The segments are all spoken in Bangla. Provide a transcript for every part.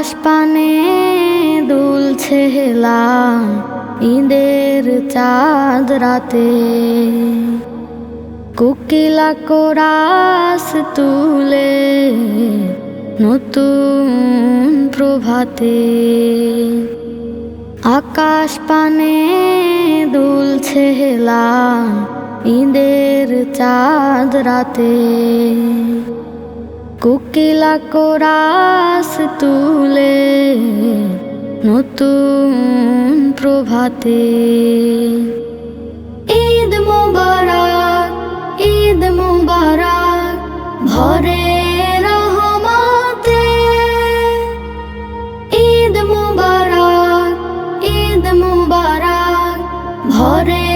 আকাশ পানে দুলছে হেলা ঈদের চাঁদ রাতে। কোকিলা কোরাস তুলে নতুন প্রভাতে। আকাশ পানে দুলছে হেলা ঈদের চাঁদ রাতে। কোকিলা কোরাস তুলে নতুন প্রভাতে। ঈদ মুবারক ঈদ মুবারক, ভরে রহমতে। ঈদ মুবারক ঈদ মুবারক, ভরে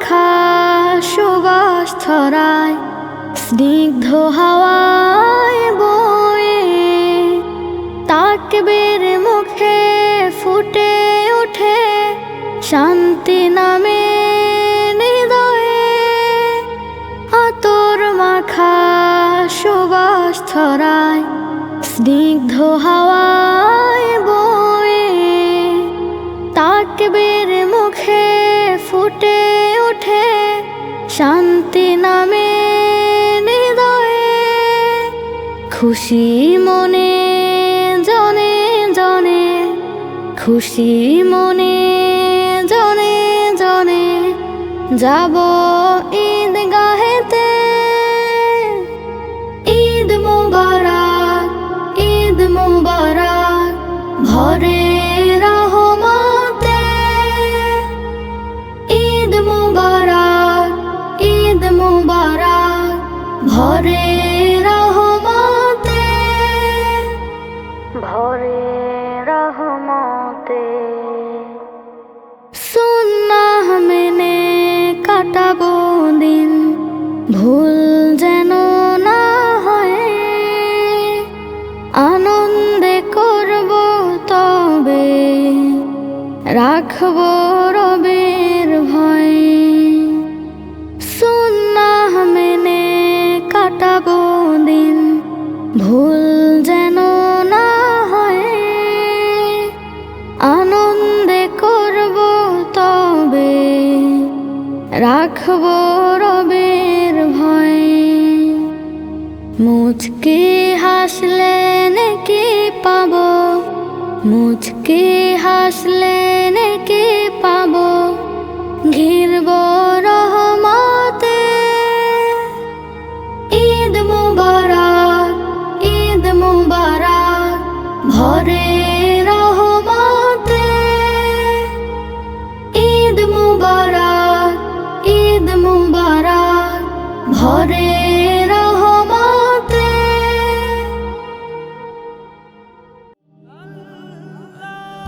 মাখা সুবাস ছড়ায়, স্নিগ্ধ হাওয়ায় বয়ে। তাকবের মুখে ফুটে ওঠে শান্তি নামে হৃদয়ে আতর মাখা সুবাস ছড়ায়, স্নিগ্ধ হাওয়ায় শান্তি নামে হৃদয়ে, খুশি মনে জনে জনে, খুশি মনে জনে জনে যাব ঈদ গাহেতে ঈদ মুবারক ঈদ মুবারক ভরে ভুল যেন না হয়, আনন্দে করব তবে, রাখব রবের ভয়। সুন্নাহ মেনে কাটাবো দিন, ভুল যেন না হয়, আনন্দে করব তবে, রাখব মুচকে হাসলে নাকি পাব? মুচকি হাসলে